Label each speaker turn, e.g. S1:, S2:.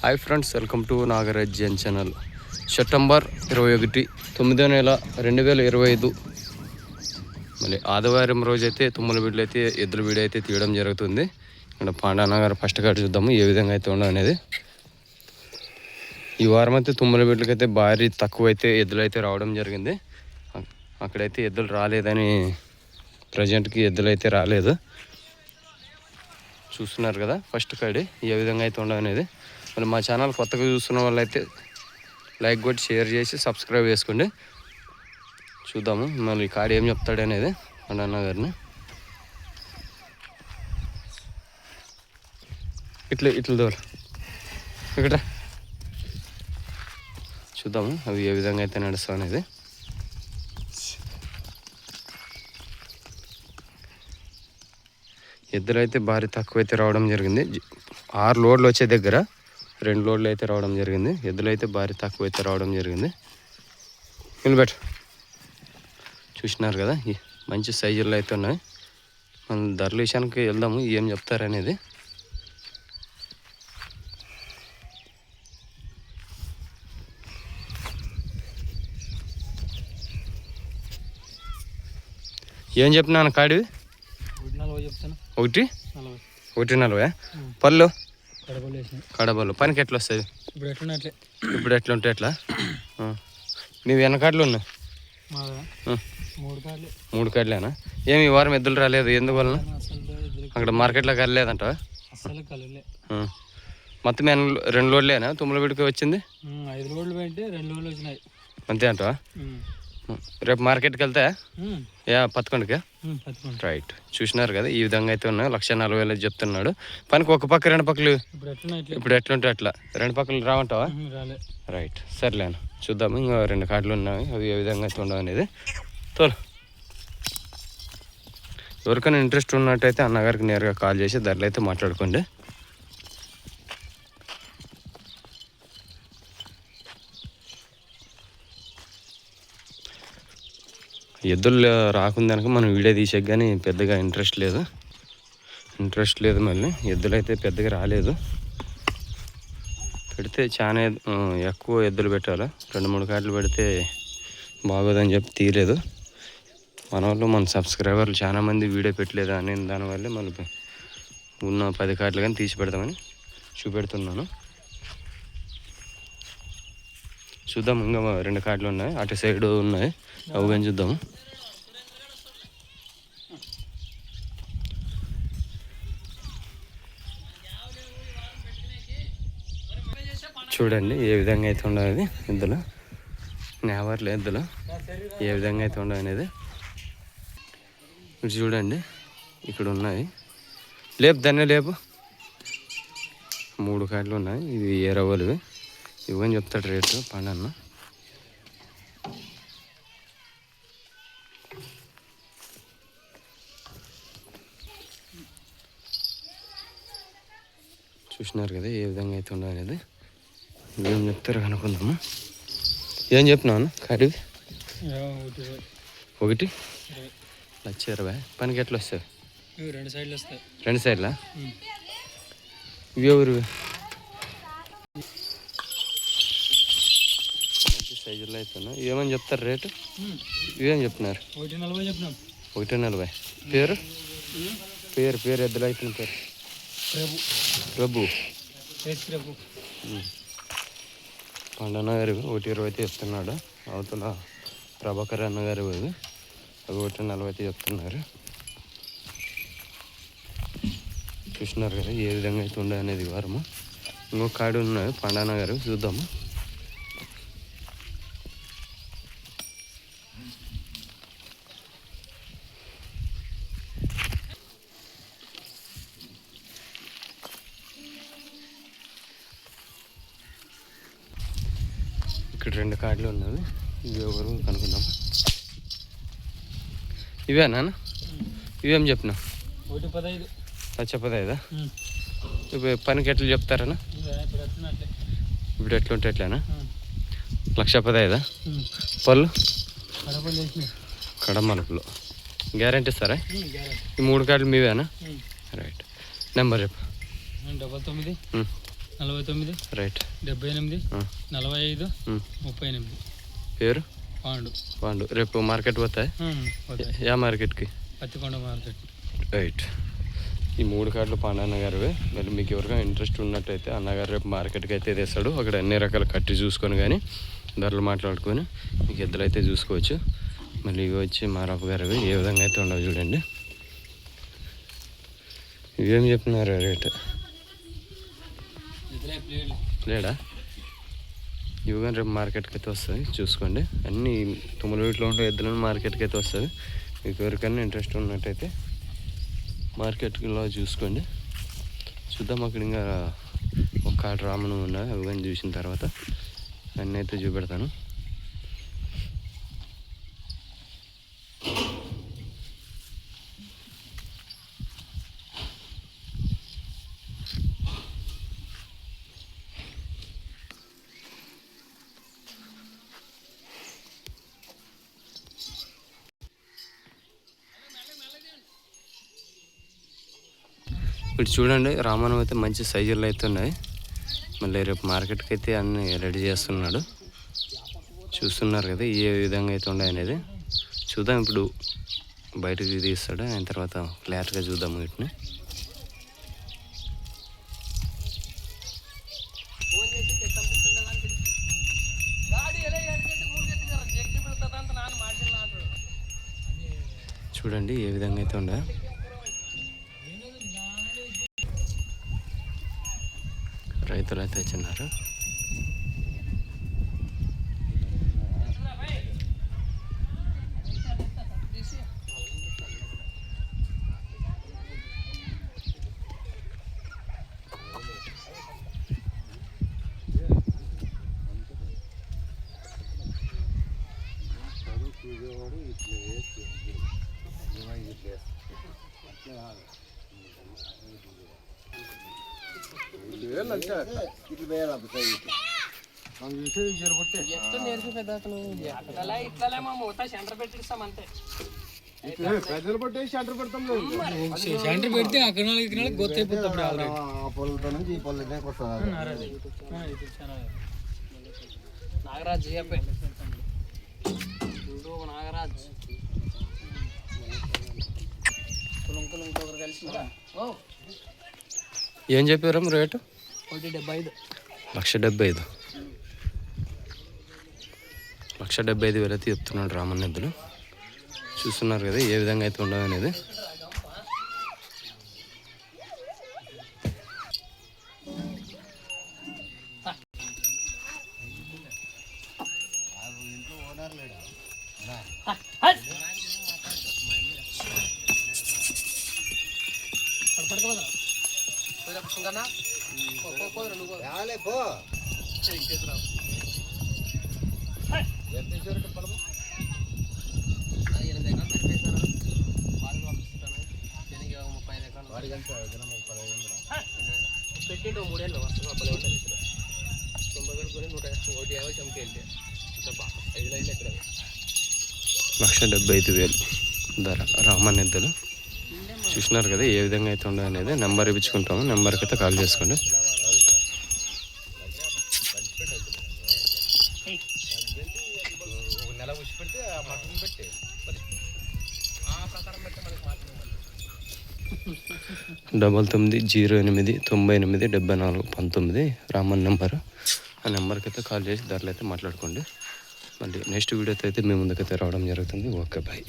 S1: Hi friends welcome to Nagaraj Jan channel September ఇరవై ఒకటి తొమ్మిదో నెల రెండు వేల ఇరవై ఐదు మళ్ళీ ఆదివారం రోజైతే తుమ్మల బిడ్డలు అయితే ఎద్దుల బిడ్డ అయితే తీయడం జరుగుతుంది. ఇక్కడ పాండానగర్ ఫస్ట్ కార్డు చూద్దాము ఏ విధంగా అయితే ఉండవు అనేది. ఈ వారం అయితే తుమ్మల బిడ్డలకైతే అయితే భారీ తక్కువ అయితే ఎద్దులు అయితే రావడం జరిగింది. అక్కడైతే ఎద్దులు రాలేదని ప్రజెంట్కి ఎద్దులు అయితే రాలేదు. చూస్తున్నారు కదా ఫస్ట్ కాడి ఏ విధంగా అయితే ఉండవు అనేది. మరి మా ఛానల్ కొత్తగా చూస్తున్న వాళ్ళైతే లైక్ కొట్టి షేర్ చేసి సబ్స్క్రైబ్ చేసుకోండి. చూద్దాము మళ్ళీ ఈ కాడి ఏం చెప్తాడు అనేది అన్న గారిని ఇట్లా ఇట్లా దూరం. ఇక్కడ. చూద్దాము అవి ఏ విధంగా అయితే నడుస్తావు అనేది. ఇద్దరు అయితే భారీ తక్కువైతే రావడం జరిగింది. ఆరు లోడ్లు వచ్చే దగ్గర రెండు లోడ్లు అయితే రావడం జరిగింది. ఎద్దులు అయితే భారీ తక్కువ అయితే రావడం జరిగింది. నిలబెట్టు. చూసినారు కదా మంచి సైజుల్లో అయితే ఉన్నాయి. మనం ధరల విషయానికి వెళ్దాము ఏం చెప్తారనేది ఏం చెప్పినాను కాడివి? ఒకటి? ఒకటి నలభై పళ్ళు? కడబలు. పనికి ఎట్లా వస్తుంది
S2: ఇప్పుడు ఎట్లా
S1: ఇప్పుడు ఎట్లా? ఉంటే ఎట్లా. మీ వెనకాడలు ఉన్నాయి.
S2: మూడు
S1: కాడలేనా? ఏమి ఈ వారం ఎద్దులు రాలేదు ఎందువలన? అక్కడ మార్కెట్లో కలలేదంట మొత్తం రెండు లోడ్లేనా తుమ్మల విడికి వచ్చింది?
S2: ఉమ్, ఐదు రోడ్లు పెట్టి రెండు రోజులు వచ్చినాయి.
S1: అంతే అంటవా. రేపు మార్కెట్కి వెళ్తా? యా
S2: పట్టుకోండి
S1: రైట్. చూసినారు కదా ఈ విధంగా అయితే ఉన్నాయి. లక్ష నలభై వేలు చెప్తున్నాడు. పనికి ఒక పక్క రెండు పక్కలు
S2: ఇప్పుడు
S1: ఎట్లుంటే అట్లా. రెండు పక్కలు రావంటావా? రైట్. సర్లేను చూద్దాము. ఇంకా రెండు కార్డులు ఉన్నాయి. అవి ఏ విధంగా అయితే ఉండవు అనేది. తోలు. ఎవరికైనా ఇంట్రెస్ట్ ఉన్నట్టయితే అన్నగారికి నేరుగా కాల్ చేసి ధరలు అయితే మాట్లాడుకోండి. ఎద్దులు రాకుందనక మనం వీడియో తీసే కానీ పెద్దగా ఇంట్రెస్ట్ లేదు. ఇంట్రెస్ట్ లేదు మళ్ళీ. ఎద్దులు అయితే పెద్దగా రాలేదు. పెడితే చాలా ఎక్కువ ఎద్దులు పెట్టాలి? రెండు మూడు కార్డులు పెడితే బాగోదని చెప్పి తీయలేదు. మన వాళ్ళు మన సబ్స్క్రైబర్లు చాలా మంది వీడియో పెట్టలేదు అని దానివల్ల మళ్ళీ ఉన్న పది కార్డులు కానీ తీసి పెడదామని చూపెడుతున్నాను. చూద్దాం ఇంకా రెండు కార్డులు ఉన్నాయి. అటు సైడ్ ఉన్నాయి. అవి కానీ చూద్దాము చూడండి ఏ విధంగా అయితే ఉండదు ఇందులో. నేవర్లే నేవర్లు ఏ విధంగా అయితే ఉండవు అనేది. చూడండి ఇక్కడ ఉన్నాయి. లేపు దాన్ని లేపు. మూడు కాయలు ఉన్నాయి. ఇవి ఏ రవ్వలు ఇవని చెప్తాడు రేటు పండన్న. చూసినారు కదా ఏ విధంగా అయితే ఉండవు అనేది ఏం చెప్తారు కనుక్కుందాము. ఏం కడివి
S2: యా, ఒకటి.
S1: లక్ష ఇరవై. పనికి ఎట్లా వస్తాయి
S2: రెండు సైడ్లు వస్తాయి.
S1: రెండు సైడ్లా. ఇవి ఎవరు సైజుల్లో అవుతున్నా ఏమని చెప్తారు రేటు. ఇవేం చెప్తున్నారు?
S2: ఒకటి నలభై చెప్పినాం
S1: ఒకటి నలభై. పేరు? పేరు పేరు ఎద్దులు అవుతున్న పేరు?
S2: ప్రభు.
S1: ప్రభు. పండన్న గారు ఒకటి ఇరవై అయితే చెప్తున్నాడు అవతల ప్రభాకర్ అన్న గారు అవి ఒకటి నలభై అయితే చెప్తున్నారు చూసినారు కదా ఏ విధంగా అయితే ఉండే అనేది వారము. ఇంకొక కాడు ఉన్నాయి పండన్న గారు చూద్దాము ఇక్కడ రెండు కార్డులు ఉన్నవి. ఇవి ఎవరు కనుక్కుందాం ఇవేనా ఇవేం చెప్పినా?
S2: ఒకటి పదహైదు.
S1: లక్ష. ఇప్పుడు పనికి ఎట్లా చెప్తారనా
S2: ఇవే ఇప్పుడు
S1: ఎట్లుంటే ఎట్లానా. లక్ష
S2: ఉమ్.
S1: పళ్ళు? కడమలుపులో గ్యారంటీ
S2: గ్యారెంటీ.
S1: ఈ మూడు కార్డులు మీవేనా. రైట్. నెంబర్ చెప్పు.
S2: డబల్ తొమ్మిది. నలభై తొమ్మిది
S1: రైట్.
S2: డెబ్బై ఎనిమిది నలభై ఐదు. ముప్పై ఎనిమిది.
S1: పేరు?
S2: పాండు.
S1: వాళ్ళు రేపు మార్కెట్ పోతాయి? యా మార్కెట్కి?
S2: పత్తికొండ మార్కెట్.
S1: రైట్. ఈ మూడు కార్డులు పాండ అన్నగారివే మరి మీకు ఎవరికైనా ఇంట్రెస్ట్ ఉన్నట్టయితే అన్నగారు రేపు మార్కెట్కి అయితే తెస్తాడు. అక్కడ అన్ని రకాల కట్టి చూసుకొని కానీ ధరలు మాట్లాడుకొని మీకు ఎద్దులు అయితే చూసుకోవచ్చు. మళ్ళీ ఇవి వచ్చి మారాపు గారివి. ఏ విధంగా అయితే ఉండవు చూడండి. ఇవేం చెప్తున్నారు రేటు? లేడా? ఇవి కానీ రేపు మార్కెట్కి అయితే వస్తుంది చూసుకోండి. అన్నీ తొమ్మిది వీటిలో ఉండే ఎద్దులను మార్కెట్కి అయితే వస్తుంది. మీకు ఎవరికైనా ఇంట్రెస్ట్ ఉన్నట్టయితే మార్కెట్లో చూసుకోండి. చూద్దాం అక్కడ ఇంకా ఒక కాట రామను ఉన్నా అవి కానీ చూసిన తర్వాత అన్నీ అయితే చూపెడతాను. ఇప్పుడు చూడండి రామానం అయితే మంచి సైజులు అయితే ఉన్నాయి. మళ్ళీ రేపు మార్కెట్కి అయితే అన్ని రెడీ చేస్తున్నాడు. చూస్తున్నారు కదా ఏ విధంగా అయితే ఉన్నాయి అనేది. చూద్దాం ఇప్పుడు బయటకు తీస్తాడు ఆయన తర్వాత క్లారిటీగా చూద్దాం వీటిని. చూడండి ఏ విధంగా అయితే ఉండే 애들한테 전화를 Thank you. అయితే వచ్చినారు
S2: సెంటర్ పెడితే అక్కడ వాళ్ళకి ఇక్కడ వాళ్ళకి గొత్త అయిపోతుంది ఆల్రెడీ.
S3: పొలతో నుంచి ఈ పొల దగ్గరకు వస్తుంది
S4: నాగరాజ్
S1: ఏం చెప్పారు రేటు? లక్ష డెబ్బై ఐదు. లక్ష డెబ్బై ఐదు వేలు అయితే చెప్తున్నాడు రామన్ ఎద్దులు చూస్తున్నారు కదా ఏ విధంగా అయితే ఉండవు అనేది.
S3: రాలే పో
S4: పెట్టిండు మూడేళ్ళు వస్తుంది అబ్బలే ఉంటుంది ఇక్కడ తొంభై వేలు కొని నూట ఒకటి యాభై చంకి వెళ్తే డబ్బా ఐదు లైన్లు ఎక్కడ
S1: లక్ష డెబ్బై ఐదు వేలు ధర రామన్ ఎద్దులు చూసినారు కదా ఏ విధంగా అయితే ఉండదు అనేది నెంబర్ ఇప్పించుకుంటాము. నెంబర్కి అయితే కాల్ చేసుకోండి. డబల్ తొమ్మిది జీరో ఎనిమిది తొంభై ఎనిమిది డెబ్బై నాలుగు పంతొమ్మిది. రామన్ నెంబర్. ఆ నెంబర్కి అయితే కాల్ చేసి ధరలు అయితే మాట్లాడుకోండి. మళ్ళీ నెక్స్ట్ వీడియోతో అయితే మీ ముందుకైతే రావడం జరుగుతుంది. Okay bye.